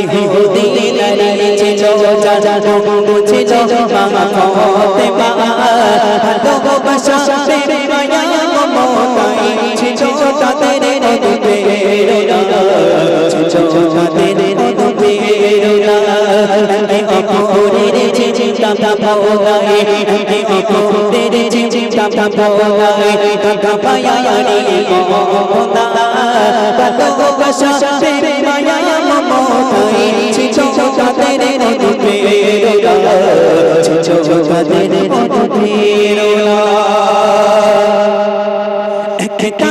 ইহুদি নারী ছিল জানো বুঝেছ মা ফাতেমা ভালোবাসা প্রেম মায়া মমতাই ছিল তাদের অনুপ্রেরণা ছিল তাদের অনুপ্রেরণা অপরের চিন্তা ভাবনায় অপরের চিন্তা পায়া রে মমতা ভালোবাসা প্রেম মায়া মমতায় ছিছো কাদের মনে প্রেরণা ছিছো কাদের মনে প্রেরণা একটা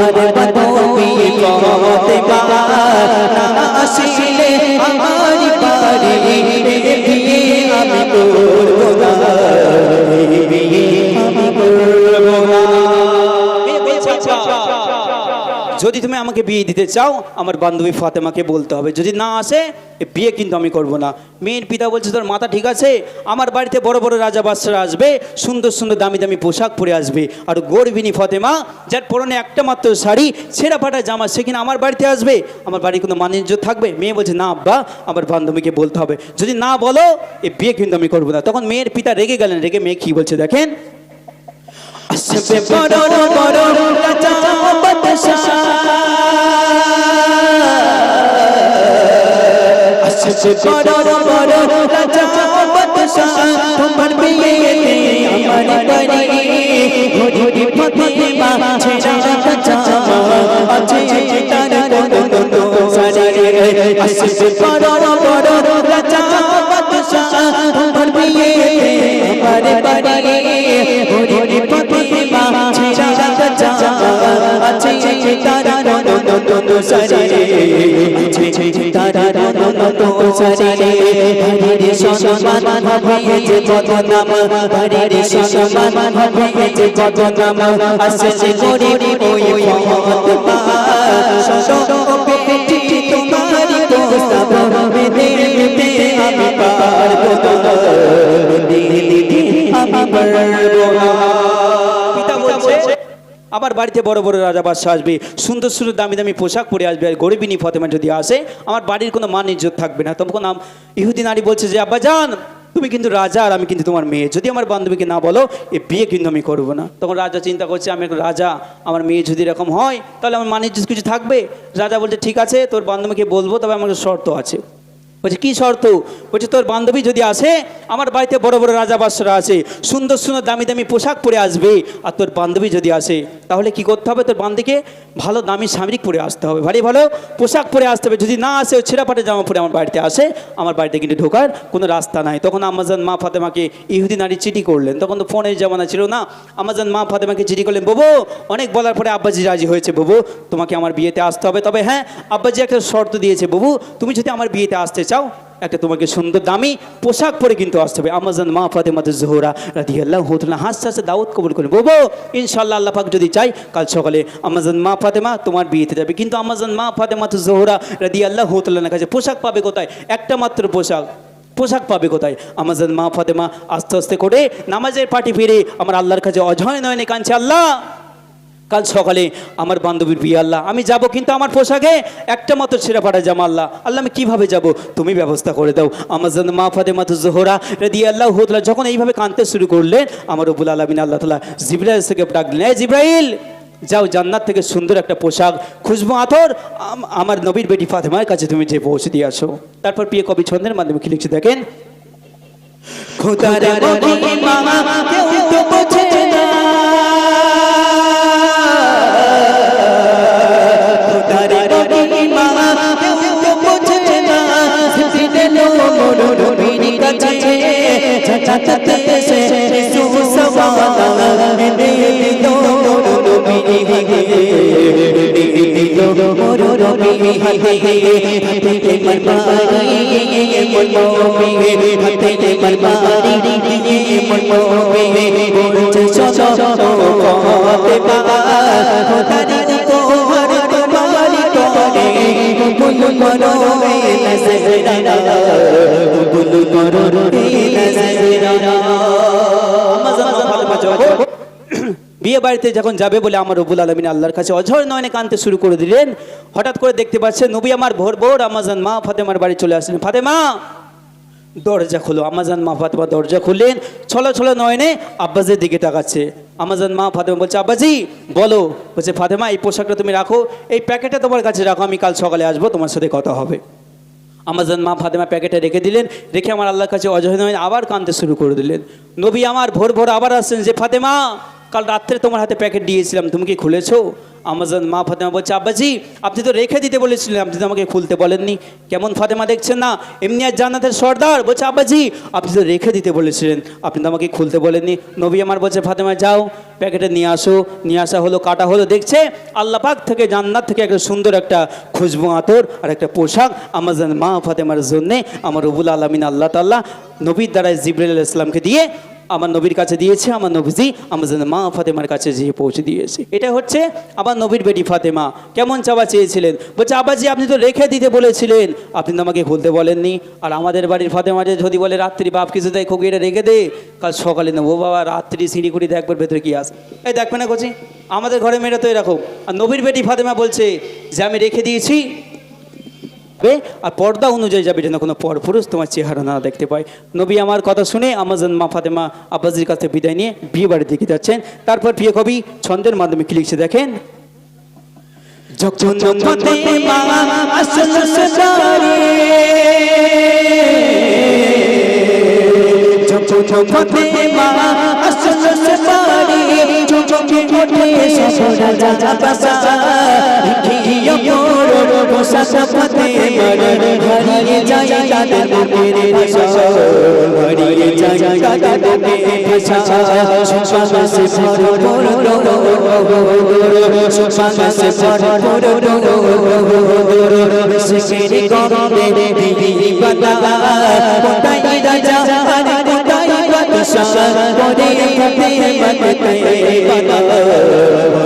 আমি করব না যদি তুমি আমাকে বিয়ে দিতে চাও, আমার বান্ধবী ফাতেমাকে বলতে হবে। যদি না আসে, এ বিয়ে কিন্তু আমি করব না। মেয়ের পিতা বলছে, তোর মাথা ঠিক আছে? আমার বাড়িতে বড় বড় রাজা বাদশারা আসবে, সুন্দর সুন্দর দামি দামি পোশাক পরে আসবে। আর গর্বিনী ফাতেমা, যার পরনে একটা মাত্র শাড়ি, ছেঁড়া ফাটা জামা, সে কিনা আমার বাড়িতে আসবে? আমার বাড়ি কোনো মানিজ্য থাকবে? মেয়ে বলছে, না আব্বা, আমার বান্ধবীকে বলতে হবে। যদি না বলো, এ বিয়ে কিন্তু আমি করব না। তখন মেয়ের পিতা রেগে গেলেন। রেগে মেয়ে কি বলছে দেখেন? আসবে বড় বড় রাজা আসবে বড় বড় কোন সারে হরে সম্মান হয়েছে বদনাম হরে সম্মান হয়েছে বদনাম আসছে গরিব ওই মহৎ সদো বাড়িতে বড় বড় রাজা বাদশাহ আসবে, সুন্দর সুন্দর দামি দামি পোশাক পরে আসবে, আর গরিবিনী ফতেমা যদি আসে, আমার বাড়ির কোনো মান ইজ্জত থাকবে না। তখন আম ইহুদি নারী বলছে যে, আব্বা যান তুমি কিন্তু রাজা আর আমি কিন্তু তোমার মেয়ে। যদি আমার বান্ধবীকে না বলো, এ বিয়ে কিন্তু আমি করব না। তখন রাজা চিন্তা করছে, আমি রাজা, আমার মেয়ে যদি এরকম হয়, তাহলে আমার মান ইজ্জত কিছু থাকবে? রাজা বলছে, ঠিক আছে, তোর বান্ধবীকে বলব, তবে আমার শর্ত আছে। বলছে, কী শর্ত? বলছে, তোর বান্ধবী যদি আসে, আমার বাড়িতে বড় বড় রাজা বাদশারা আছে, সুন্দর সুন্দর দামি দামি পোশাক পরে আসবে, আর তোর বান্ধবী যদি আসে, তাহলে কি করতে হবে? তোর বান্ধবীকে ভালো দামি সামরিক পরে আসতে হবে। ভারী ভালো পোশাক পরে আসতে হবে। যদি না আসে ও ছেঁড়া পাটে জামা পরে আমার বাড়িতে আসে, আমার বাড়িতে কিন্তু ঢোকার কোনো রাস্তা নাই। তখন আমাজন মা ফাতেমাকে ইহুদি নারী চিঠি করলেন। তখন তো ফোনের জামানা ছিল না। আমাজন মা ফাতেমাকে চিঠি করলেন, ববু, অনেক বলার পরে আব্বাজি রাজি হয়েছে, ববু। তোমাকে আমার বিয়েতে আসতে হবে। তবে হ্যাঁ আব্বাজি একটা শর্ত দিয়েছে, ববু, তুমি যদি আমার বিয়েতে আসতে চাও? একটা তোমাকে সুন্দর দামি পোশাক পরে কিন্তু আসতে হবে। আমাজন মা ফাতেমা জোহরা রাধি আল্লাহ হতুল্লাহ হাসতে হাসতে দাওয়াত কবুল করে বলব ইনশাল্লাহ আল্লাহ পাক যদি চাই, কাল সকালে আমাজন মা ফাতেমা তোমার বিয়েতে যাবে। কিন্তু আমাজন মা ফাতেমা তো জোহরা রাধি আল্লাহ হতুল্লাহ কাছে পোশাক পাবে কোথায়? একটা মাত্র পোশাক। পোশাক পাবে কোথায়? আমাজন মা ফাতেমা আস্তে আস্তে করে নামাজের পাটি ফিরে আমার আল্লাহর কাছে অজয় নয়নে কাঁদছে, আল্লাহ! কাল সকালে আমার বান্ধবীর বিয়ে আল্লাহ আমি যাব কিন্তু আমার পোশাকে একটা মতো ছেড়ে পাঠা জামা আল্লাহ। আল্লাহ আমি কীভাবে যাব? তুমি ব্যবস্থা করে দাও। আমার জন্য মা ফাতে মাতু জোহরা রেদি আল্লাহ হুদলা যখন এইভাবে কাঁদতে শুরু করলেন আমার রবুল আলমিন আল্লাহ তালা জিব্রাইল থেকে ডাকলেন এই জিব্রাইল যাও জান্নাত থেকে সুন্দর একটা পোশাক খুশবু আতর আমার নবীর বেটি ফাতেমার কাছে তুমি যে পৌঁছে দিয়ে আসো। তারপর প্রিয় কবি ছন্দের মাধ্যমে কি লিখছে দেখেন? খোদার মহিমা কেউ তো বোঝে মন হাতে মরমারি মন বাড়িতে যখন যাবে বলে আমার রবুল আলমিন আল্লাহর কাছে অঝর নয়নে কানতে শুরু করে দিলেন, হঠাৎ করে দেখতে পাচ্ছে নবী আমার ভোর ভোর আমাজন মা ফাতেমার বাড়ি চলে আসলেন। ফাতেমা, দরজা খুলো। আমাজন মা ফাতেমা দরজা খুললেন, ছলো ছলো নয়নে আব্বাসের দিকে তাকাচ্ছে। আমাজন মা ফাতেমা বলছে, আব্বাজি, বলো। বলছে, ফাতেমা, এই পোশাকটা তুমি রাখো, এই প্যাকেটটা তোমার কাছে রাখো, আমি কাল সকালে আসব, তোমার সাথে কথা হবে। আমাজন মা ফাতেমা প্যাকেটে রেখে দিলেন, রেখে আমার আল্লাহর কাছে অজয় নয় আবার কাঁদতে শুরু করে দিলেন। নবী আমার ভোর ভোর আবার আসছেন যে, ফাতেমা কাল রাত্রে তোমার হাতে প্যাকেট দিয়েছিলাম, তুমি কি খুলেছো? আমাজন মা ফাতেমা বলছে, আব্বাজি, আপনি তো রেখে দিতে বলেছিলেন, আপনি তো আমাকে খুলতে বলেননি। কেমন ফাতেমা দেখছেন না? এমনি আর জান্নাতের সর্দার। বলছে, আব্বাজি, আপনি তো রেখে দিতে বলেছিলেন, আপনি তো আমাকে খুলতে বলেননি। নবী আমার বলছে, ফাতেমা, যাও, প্যাকেটে নিয়ে আসো। নিয়ে আসা হলো, কাটা হলো, দেখছে আল্লাহ পাক থেকে জান্নাত থেকে একটা সুন্দর একটা খুশবু, আতর আর একটা পোশাক আমাজন মা ফাতেমার জন্যে আমার রবুল আলমিন আল্লাহ তাল্লাহ নবীর দ্বারা জিবরুল ইসলামকে দিয়ে আমার নবীর কাছে দিয়েছে, আমার নবীজি আমাজন মা ফাতেমার কাছে যেয়ে পৌঁছে দিয়েছে। এটা হচ্ছে আমার নবীর বেটি ফাতেমা। কেমন চাওয়া চেয়েছিলেন? বলছে আবাজি আপনি তো রেখে দিতে বলেছিলেন। আপনি তো আমাকে খুলতে বলেননি। আর আমাদের বাড়ির ফাতেমা যে যদি বলে, রাত্রি বাপ কিছু দেয়, খোকে এটা রেখে দে। কাল সকালে নেব। বাবা, রাত্রি সিঁড়ি দেখবার ভেতরে কি আস এই দেখবে না কোচি, আমাদের ঘরে মেয়েরা তো এরকম। আর নবীর বেটি ফাতেমা বলছে যে, আমি রেখে দিয়েছি হবে আর পর্দা অনুযায়ী যাবে যেন কোনো পর পুরুষ তোমার চেহারা না দেখতে পায়। নবী আমার কথা শুনে আমাজন মা ফাতেমা আব্বাজির কাছে বিদায় নিয়ে বিয়ে বাড়ির দিকে যাচ্ছেন। তারপর প্রিয় কবি ছন্দের মাধ্যমে কি লিখছে দেখেন? যখন ফাতেমা আসল যখন ফাতেমা আসল সদারে চোখে ওঠে সসরা রাজা বাসা দেখিও মোর বসা ফাতেমার হারিয়ে যায় তাদের ভাষা হারিয়ে যায় তাদের মনের ভাষা সুবাসে ভরপুর সুবাসে ভরপুর শিশির গন্ধে দিবি বাতা কোটাই রাজা আর কোটাই বাদশা করে পথে মগতে বাবা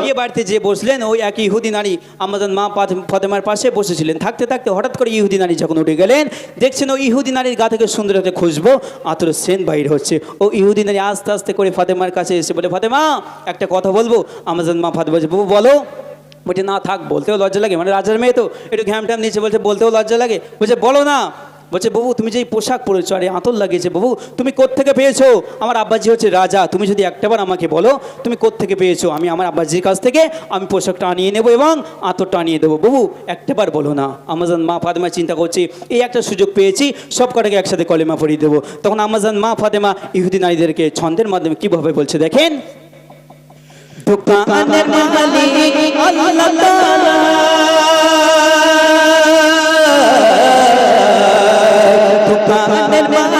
বিয়ে বাড়িতে যে বসলেন ওই এক ইহুদি নারী আমাজন মা ফাতে- ফাতেমার পাশে বসেছিলেন। থাকতে থাকতে হঠাৎ করে ইহুদি নারী যখন উঠে গেলেন দেখছেন ও ইহুদি নারীর গা থেকে সুন্দর হতে খুঁজবো আতর সেন বাইর হচ্ছে। ও ইহুদি নারী আস্তে আস্তে করে ফাতেমার কাছে এসে বলে ফাতেমা একটা কথা বলব? আমাজন মা ফাতেমা বলো। বলছে না থাক বলতেও লজ্জা লাগে। মানে রাজার মেয়ে তো একটু ঘ্যাম ট্যাম নিচে বলছে বলতেও লজ্জা লাগে। বলছে বলো না। বলছে বাবু তুমি যে এই পোশাক পরেছো আরে আতর লাগিয়েছে বাবু তুমি কোত্থেকে পেয়েছ? আমার আব্বাজি হচ্ছে রাজা তুমি যদি একটাবার আমাকে বলো তুমি কোত্থেকে পেয়েছ? আমি আমার আব্বাজির কাছ থেকে আমি পোশাকটা আনিয়ে নেব এবং আতরটা আনিয়ে দেবো। বাবু একটাবার বলো না। আমাজন মা ফাতেমা চিন্তা করছি এই একটা সুযোগ পেয়েছি সব কটাকে একসাথে কলেমা পড়িয়ে দেবো। তখন আমাজন মা ফাতেমা ইহুদি নারীদেরকে ছন্দের মাধ্যমে কীভাবে বলছে দেখেন? দোকানের মালিক আল্লাহ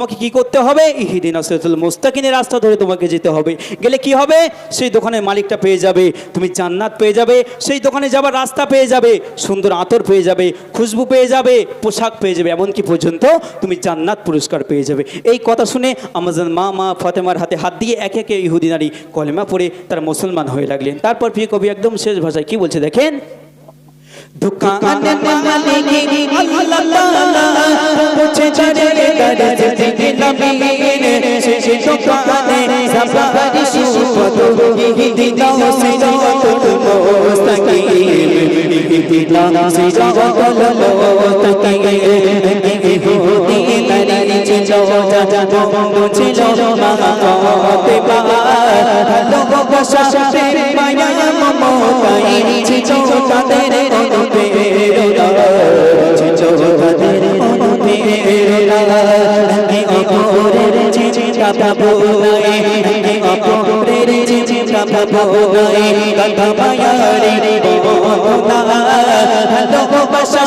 তোমাকে কি করতে হবে? ইহিদিন আসরাতুল মুস্তাকিনের রাস্তা ধরে তোমাকে যেতে হবে। গেলে কি হবে? সেই দোকানের মালিকটা পেয়ে যাবে। তুমি জান্নাত পেয়ে যাবে। সেই দোকানে যাবার রাস্তা পেয়ে যাবে। সুন্দর আতর পেয়ে যাবে। খুশবু পেয়ে যাবে। পোশাক পেয়ে যাবে। এমনকি পর্যন্ত তুমি জান্নাত পুরস্কার পেয়ে যাবে। এই কথা শুনে আমাজন মা মা ফাতেমার হাতে হাত দিয়ে একে একে ইহুদি নারী কলেমা পড়ে তারা মুসলমান হয়ে লাগলেন। তারপর প্রিয় কবি একদম শেষ ভাষায় কি বলছে দেখেন? দোকানের মালিক আল্লাহ তাআলা পৌঁছে চলে তার জিন্দগি নামের শেষ দোকানে সবারি সুমদ হিদি দাও সিরাতুল মুস্তাকিম হিদি দাও সিরাতুল মুস্তাকিম ইহুদি নারী ছিল যা বন্ধু ছিল মা ফাতেমা ভালোবাসা মায়া মমতাই চিন্তা ভাবো নাই কথা মায়ারে বনা ভালোবাসা